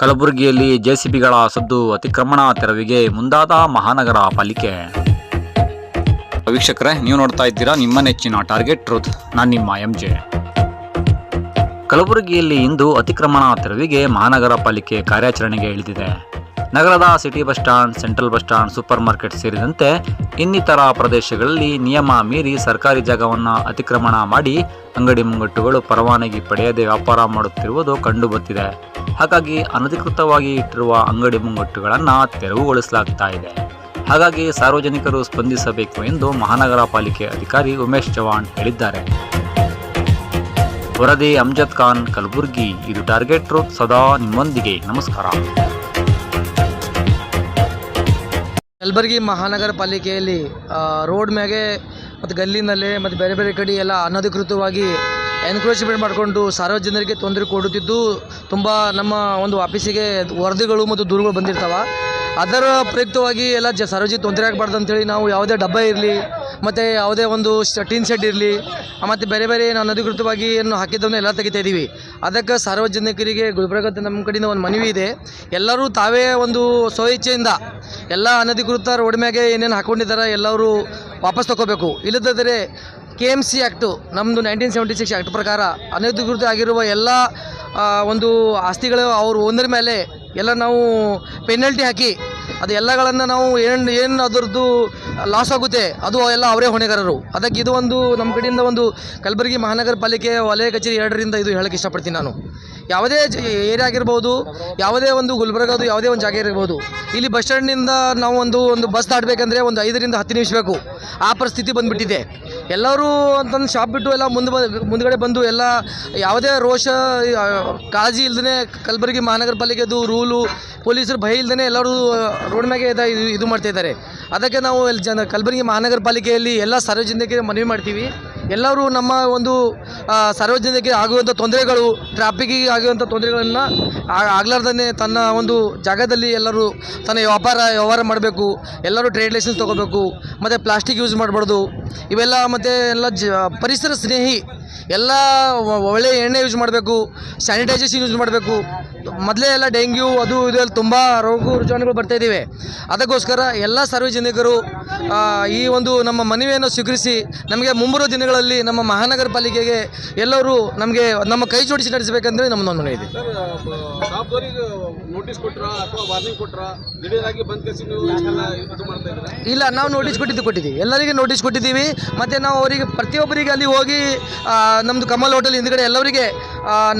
ಕಲಬುರಗಿಯಲ್ಲಿ ಜೆಸಿಬಿಗಳ ಸದ್ದು ಅತಿಕ್ರಮಣ ತೆರವಿಗೆ ಮುಂದಾದ ಮಹಾನಗರ ಪಾಲಿಕೆ. ವೀಕ್ಷಕರೇ ನೀವು ನೋಡ್ತಾ ಇದ್ದೀರಾ ನಿಮ್ಮ ನೆಚ್ಚಿನ ಟಾರ್ಗೆಟ್ ಟ್ರೂತ್. ನಾನು ನಿಮ್ಮ ಎಂ ಜೆ ಕಲಬುರಗಿಯಲ್ಲಿ ಇಂದು ಅತಿಕ್ರಮಣ ತೆರವಿಗೆ ಮಹಾನಗರ ಪಾಲಿಕೆ ಕಾರ್ಯಾಚರಣೆಗೆ ಇಳಿದಿದೆ. ನಗರದ city bus stand central bus stand super market ಸೇರಿದಂತೆ ಇನ್ನಿತರ ಪ್ರದೇಶಗಳಲ್ಲಿ ನಿಯಮ ಮೀರಿ ಸರ್ಕಾರಿ ಜಾಗವನ್ನು ಅತಿಕ್ರಮಣ ಮಾಡಿ ಅಂಗಡಿ ಮುಂಗಟ್ಟುಗಳು ಪರವಾನಗಿ ಪಡೆಯದೆ ವ್ಯಾಪಾರ ಮಾಡುತ್ತಿರುವುದು ಕಂಡುಬರುತ್ತಿದೆ ಹಾಗಾಗಿ ಅನಧಿಕೃತವಾಗಿ ಇಟ್ಟಿರುವ ಅಂಗಡಿ ಮುಂಗಟ್ಟುಗಳನ್ನು ತೆರವುಗೊಳಿಸಲಾಗ್ತಾ ಇದೆ. ಹಾಗಾಗಿ ಸಾರ್ವಜನಿಕರು ಸ್ಪಂದಿಸಬೇಕು ಎಂದು ಮಹಾನಗರ ಪಾಲಿಕೆ ಅಧಿಕಾರಿ ಉಮೇಶ್ ಚವಾಣ್ ಹೇಳಿದ್ದಾರೆ. ವರದಿ ಅಮ್ಜದ್ ಖಾನ್ ಕಲಬುರ್ಗಿ, ಇದು ಟಾರ್ಗೆಟ್ ರೂಪ್ ಸದಾ ನಿಮ್ಮೊಂದಿಗೆ. ನಮಸ್ಕಾರ. ಕಲಬುರಗಿ ಮಹಾನಗರ ಪಾಲಿಕೆಯಲ್ಲಿ ರೋಡ್ ಮ್ಯಾಗೆ ಮತ್ತು ಗಲ್ಲಿನಲ್ಲಿ ಮತ್ತು ಬೇರೆ ಬೇರೆ ಕಡೆ ಎಲ್ಲ ಅನಧಿಕೃತವಾಗಿ ಎನ್ಕ್ರೋಚ್ಮೆಂಟ್ ಮಾಡಿಕೊಂಡು ಸಾರ್ವಜನಿಕರಿಗೆ ತೊಂದರೆ ಕೊಡುತ್ತಿದ್ದು, ತುಂಬ ನಮ್ಮ ಒಂದು ಆಫೀಸಿಗೆ ವರದಿಗಳು ಮತ್ತು ದೂರುಗಳು ಬಂದಿರ್ತಾವೆ. ಅದರ ಪ್ರಯುಕ್ತವಾಗಿ ಎಲ್ಲ ಜ ಸಾರ್ವಜನಿಕ ತೊಂದರೆ ಆಗಬಾರ್ದು ಅಂತೇಳಿ ನಾವು ಯಾವುದೇ ಡಬ್ಬ ಇರಲಿ, ಮತ್ತು ಯಾವುದೇ ಒಂದು ಟೀನ್ ಶೆಡ್ ಇರಲಿ, ಮತ್ತು ಬೇರೆ ಬೇರೆ ಏನು ಅನಧಿಕೃತವಾಗಿ ಏನು ಹಾಕಿದ್ದನ್ನು ಎಲ್ಲ ತೆಗಿತಾ ಇದ್ದೀವಿ ಅದಕ್ಕೆ ಸಾರ್ವಜನಿಕರಿಗೆ ಗುಲ್ಬರ್ಗದ ನಮ್ಮ ಕಡೆಯಿಂದ ಒಂದು ಮನವಿ ಇದೆ. ಎಲ್ಲರೂ ತಾವೇ ಒಂದು ಸ್ವಇಚ್ಛೆಯಿಂದ ಎಲ್ಲ ಅನಧಿಕೃತ ರೋಡ್ ಮ್ಯಾಗೆ ಏನೇನು ಹಾಕ್ಕೊಂಡಿದ್ದಾರೆ ಎಲ್ಲರೂ ವಾಪಸ್ ತಗೋಬೇಕು ಇಲ್ಲದಿದ್ದರೆ ಕೆ ಎಂ ಸಿ ಆ್ಯಕ್ಟು ನಮ್ಮದು ನೈನ್ಟೀನ್ ಸೆವೆಂಟಿ ಸಿಕ್ಸ್ ಆ್ಯಕ್ಟ್ ಪ್ರಕಾರ ಅನಧಿಕೃತ ಆಗಿರುವ ಎಲ್ಲ ಒಂದು ಆಸ್ತಿಗಳು ಅವರು ಒಂದರ ಮೇಲೆ ಎಲ್ಲ ನಾವು ಪೆನಲ್ಟಿ ಹಾಕಿ ಅದು ಎಲ್ಲಗಳನ್ನು ನಾವು ಏನು ಏನು ಅದರದ್ದು ಲಾಸ್ ಆಗುತ್ತೆ, ಅದು ಎಲ್ಲ ಅವರೇ ಹೊಣೆಗಾರರು. ಅದಕ್ಕೆ ಇದು ಒಂದು ನಮ್ಮ ಕಡೆಯಿಂದ ಒಂದು ಕಲಬುರಗಿ ಮಹಾನಗರ ಪಾಲಿಕೆ ವಲಯ ಕಚೇರಿ ಎರಡರಿಂದ ಇದು ಹೇಳಕ್ಕೆ ಇಷ್ಟಪಡ್ತೀನಿ ನಾನು. ಯಾವುದೇ ಏರಿಯಾ ಆಗಿರ್ಬೋದು, ಯಾವುದೇ ಒಂದು ಗುಲ್ಬರ್ಗದು ಯಾವುದೇ ಒಂದು ಜಾಗ ಇರ್ಬೋದು, ಇಲ್ಲಿ ಬಸ್ ಸ್ಟ್ಯಾಂಡ್ನಿಂದ ನಾವು ಒಂದು ಒಂದು ಬಸ್ ದಾಟಬೇಕಂದ್ರೆ ಒಂದು ಐದರಿಂದ ಹತ್ತು ನಿಮಿಷ ಬೇಕು. ಆ ಪರಿಸ್ಥಿತಿ ಬಂದುಬಿಟ್ಟಿದೆ. ಎಲ್ಲರೂ ಅಂತಂದು ಶಾಪ್ ಬಿಟ್ಟು ಎಲ್ಲ ಮುಂದೆ ಮುಂದ್ಗಡೆ ಬಂದು ಎಲ್ಲ ಯಾವುದೇ ರೋಷ ಕಾಳಜಿ ಇಲ್ದೇ ಕಲಬುರಗಿ ಮಹಾನಗರ ಪಾಲಿಕೆದು ರೂಲು ಪೊಲೀಸರು ಭಯ ಇಲ್ದೇ ಎಲ್ಲರೂ ರೋಡ್ ಮ್ಯಾಗೆ ಇದ- ಮಾಡ್ತಾ ಇದ್ದಾರೆ. ಅದಕ್ಕೆ ನಾವು ಜನ, ಕಲಬುರಗಿ ಮಹಾನಗರ ಪಾಲಿಕೆಯಲ್ಲಿ ಎಲ್ಲ ಸಾರ್ವಜನಿಕರಿಗೆ ಮನವಿ ಮಾಡ್ತೀವಿ. ಎಲ್ಲರೂ ನಮ್ಮ ಒಂದು ಸಾರ್ವಜನಿಕರಿಗೆ ಆಗುವಂಥ ತೊಂದರೆಗಳು ಟ್ರಾಫಿಕ್ಕಿಗೆ ಆಗುವಂಥ ತೊಂದರೆಗಳನ್ನು ಆಗ್ಲಾರ್ದೇ ತನ್ನ ಒಂದು ಜಾಗದಲ್ಲಿ ಎಲ್ಲರೂ ತನ್ನ ವ್ಯಾಪಾರ, ವ್ಯವಹಾರ ಮಾಡಬೇಕು, ಎಲ್ಲರೂ ಟ್ರೇಡ್ ಲೈಸೆನ್ಸ್ ತೊಗೋಬೇಕು, ಮತ್ತು ಪ್ಲಾಸ್ಟಿಕ್ ಯೂಸ್ ಮಾಡಬಾರ್ದು, ಇವೆಲ್ಲ ಮತ್ತು ಎಲ್ಲ ಜ, ಪರಿಸರ ಸ್ನೇಹಿ ಎಲ್ಲ ಒಳ್ಳೆಯ ಎಣ್ಣೆ ಯೂಸ್ ಮಾಡಬೇಕು ಸ್ಯಾನಿಟೈಸೇಷನ್ ಯೂಸ್ ಮಾಡಬೇಕು. ಮೊದಲೇ ಎಲ್ಲ ಡೆಂಗ್ಯೂ ಅದು ಇದು ಅಲ್ಲಿ ತುಂಬ ರೋಗ ರುಜಾನುಗಳು ಬರ್ತಾ ಇದ್ದೀವಿ. ಅದಕ್ಕೋಸ್ಕರ ಎಲ್ಲ ಸಾರ್ವಜನಿಕರು ಈ ಒಂದು ನಮ್ಮ ಮನವಿಯನ್ನು ಸ್ವೀಕರಿಸಿ ನಮಗೆ ಮುಂಬರುವ ದಿನಗಳಲ್ಲಿ ನಮ್ಮ ಮಹಾನಗರ ಪಾಲಿಕೆಗೆ ಎಲ್ಲರೂ ನಮಗೆ ನಮ್ಮ ಕೈ ಜೋಡಿಸಿ ನಡೆಸಬೇಕಂದ್ರೆ ನಮ್ಮ ಮನವಿ ಇದೆ. ಇಲ್ಲ ನಾವು ನೋಟಿಸ್ ಕೊಟ್ಟಿದ್ದು ಕೊಟ್ಟಿದ್ದೀವಿ. ಎಲ್ಲರಿಗೆ ನೋಟಿಸ್ ಕೊಟ್ಟಿದ್ದೀವಿ. ಮತ್ತು ನಾವು ಅವರಿಗೆ ಪ್ರತಿಯೊಬ್ಬರಿಗೆ ಅಲ್ಲಿ ಹೋಗಿ ನಮ್ಮದು ಕಮಲ್ ಹೋಟೆಲ್ ಹಿಂದ್ಗಡೆ ಎಲ್ಲರಿಗೆ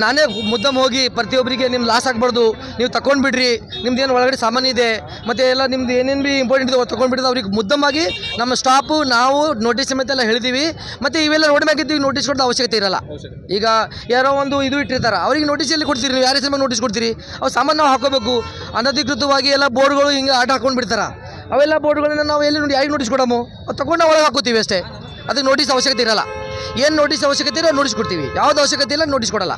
ನಾನೇ ಮುದ್ದಮ್ ಹೋಗಿ ಪ್ರತಿಯೊಬ್ಬರಿಗೆ ನಿಮ್ಮ ಲಾಸ್ ಆಗಬಾರ್ದು, ನೀವು ತಗೊಂಡು ಬಿಡ್ರಿ ನಿಮ್ದು ಏನು ಒಳಗಡೆ ಸಾಮಾನು ಇದೆ, ಮತ್ತು ಎಲ್ಲ ನಿಮ್ದು ಏನೇನು ಬಿ ಇಂಪಾರ್ಟೆಂಟ್ ಇದೆ ತಗೊಂಡ್ಬಿಟ್ಟಿದ್ದು ಅವ್ರಿಗೆ ಮುದ್ದಮ್ಮಾಗಿ ನಮ್ಮ ಸ್ಟಾಫು ನಾವು ನೋಟಿಸ್ ಸಮೇತ ಎಲ್ಲ ಹೇಳಿದ್ದೀವಿ ಮತ್ತು ಇವೆಲ್ಲ ಮ್ಯಾಗ ನೋಟಿಸ್ ಕೊಡೋದು ಅವಶ್ಯಕತೆ ಇರಲ್ಲ. ಈಗ ಯಾರೋ ಒಂದು ಇದು ಇಟ್ಟಿರ್ತಾರೆ, ಅವ್ರಿಗೆ ನೋಟಿಸ್ ಎಲ್ಲಿ ಕೊಡ್ತೀರಿ ನೀವು? ಯಾರೇ ಸಮಯ ನೋಟಿಸ್ ಕೊಡ್ತೀರಿ? ಅವ್ರು ಸಾಮಾನು ನಾವು ಹಾಕೋಬೇಕು. ಅನಧಿಕೃತವಾಗಿ ಎಲ್ಲ ಬೋರ್ಡ್ಗಳು ಹಿಂಗೆ ಆಟ ಹಾಕೊಂಡು ಬಿಡ್ತಾರೆ ಅವೆಲ್ಲ ಬೋರ್ಡ್ಗಳನ್ನ ನಾವು ಎಲ್ಲಿ ನೋಡಿ ಯಾರಿಗೆ ನೋಟಿಸ್ ಕೊಡಮು? ಅದು ತಗೊಂಡು ಒಳಗೆ ಹಾಕೋತೀವಿ ಅಷ್ಟೇ. ಅದಕ್ಕೆ ನೋಟಿಸ್ ಅವಶ್ಯಕತೆ ಇರಲ್ಲ. ಏನು ನೋಟಿಸ್ ಅವಶ್ಯಕತೆ ಇರೋ ನೋಡಿಸ್ಕೊಡ್ತೀವಿ. ಯಾವ್ದು ಅವಶ್ಯಕತೆ ಇಲ್ಲ ನೋಟಿಸ್ ಕೊಡಲ್ಲ.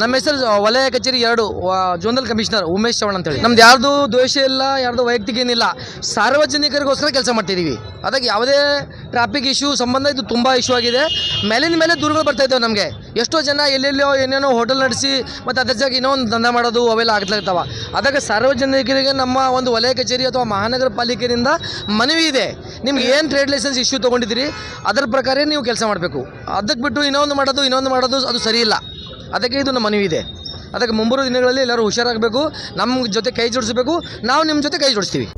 ನಮ್ಮ ಹೆಸರು ವಲಯ ಕಚೇರಿ ಎರಡು ಜೋನಲ್ ಕಮಿಷನರ್ ಉಮೇಶ್ ಚವಣ್ ಅಂತೇಳಿ. ನಮ್ದು ಯಾರ್ದು ದ್ವೇಷ ಇಲ್ಲ ಯಾರ್ದು ವೈಯಕ್ತಿಕ ಏನಿಲ್ಲ ಸಾರ್ವಜನಿಕರಿಗೋಸ್ಕರ ಕೆಲಸ ಮಾಡ್ತಿದ್ದೀವಿ ಅದಕ್ಕೆ ಯಾವುದೇ ಟ್ರಾಫಿಕ್ ಇಶ್ಯೂ ಸಂಬಂಧ ಇದು ತುಂಬ ಇಶ್ಯೂ ಆಗಿದೆ. ಮೇಲಿನ ಮೇಲೆ ದೂರುಗಳು ಬರ್ತಾ ಇದ್ದಾವೆ ನಮಗೆ. ಎಷ್ಟೋ ಜನ ಎಲ್ಲೆಲ್ಲೋ ಏನೇನೋ ಹೋಟೆಲ್ ನಡೆಸಿ, ಮತ್ತು ಅದರ ಜಾಗ ಇನ್ನೊಂದು ದಂಧೆ ಮಾಡೋದು, ಅವೆಲ್ಲ ಆಗ್ತಿರ್ತಾವ ಅದಕ್ಕೆ ಸಾರ್ವಜನಿಕರಿಗೆ ನಮ್ಮ ಒಂದು ವಲಯ ಕಚೇರಿ ಅಥವಾ ಮಹಾನಗರ ಪಾಲಿಕೆಯಿಂದ ಮನವಿ ಇದೆ. ನಿಮ್ಗೆ ಏನು ಟ್ರೇಡ್ ಲೈಸೆನ್ಸ್ ಇಶ್ಯೂ ತೊಗೊಂಡಿದ್ದೀರಿ, ಅದರ ಪ್ರಕಾರ ನೀವು ಕೆಲಸ ಮಾಡಬೇಕು. ಅದಕ್ಕೆ ಬಿಟ್ಟು ಇನ್ನೊಂದು ಮಾಡೋದು ಇನ್ನೊಂದು ಮಾಡೋದು ಅದು ಸರಿ ಇಲ್ಲ. ಅದಕ್ಕೆ ಇದು ನಮ್ಮ ಮನವಿ ಇದೆ. ಅದಕ್ಕೆ ಮುಂಬರುವ ದಿನಗಳಲ್ಲಿ ಎಲ್ಲರೂ ಹುಷಾರಾಗಬೇಕು. ನಮ್ಮ ಜೊತೆ ಕೈ ಜೋಡಿಸಬೇಕು. ನಾವು ನಿಮ್ಮ ಜೊತೆ ಕೈ ಜೋಡಿಸ್ತೀವಿ.